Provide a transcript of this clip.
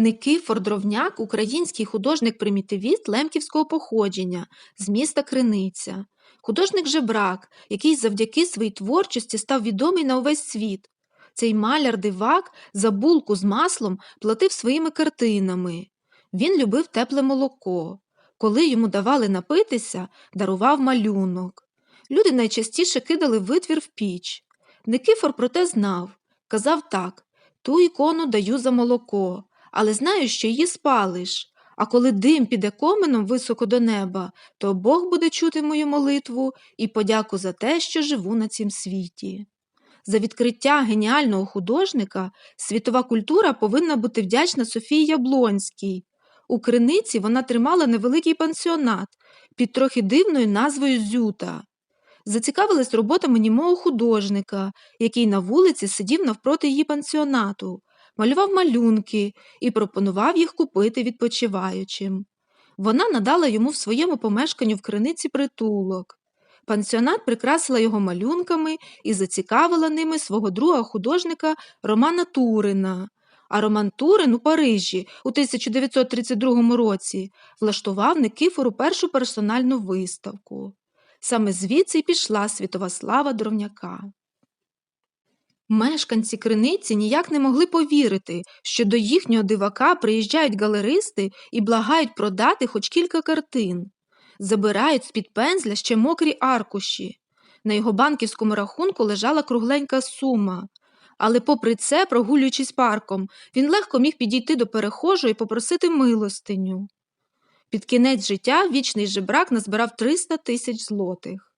Никифор Дровняк – український художник-примітивіст лемківського походження з міста Криниця. Художник-жебрак, який завдяки своїй творчості став відомий на увесь світ. Цей маляр-дивак за булку з маслом платив своїми картинами. Він любив тепле молоко. Коли йому давали напитися, дарував малюнок. Люди найчастіше кидали витвір в піч. Никифор проте знав. Казав так ту ікону даю за молоко, але знаю, що її спалиш. А коли дим піде коменом високо до неба, то Бог буде чути мою молитву і подяку за те, що живу на цім світі. За відкриття геніального художника світова культура повинна бути вдячна Софії Яблонській. У криниці вона тримала невеликий пансіонат під трохи дивною назвою Зюта. Зацікавилась роботами німого художника, який на вулиці сидів навпроти її пансіонату, малював малюнки і пропонував їх купити відпочиваючим. Вона надала йому в своєму помешканню в криниці притулок. Пансіонат прикрасила його малюнками і зацікавила ними свого друга художника Романа Турина. А Роман Турин у Парижі у 1932 році влаштував Никифору першу персональну виставку. Саме звідси й пішла світова слава дровняка. Мешканці криниці ніяк не могли повірити, що до їхнього дивака приїжджають галеристи і благають продати хоч кілька картин. Забирають з-під пензля ще мокрі аркуші. На його банківському рахунку лежала кругленька сума. Але, попри це, прогулюючись парком, він легко міг підійти до перехожого і попросити милостиню. Під кінець життя вічний жебрак назбирав 300 тисяч злотих.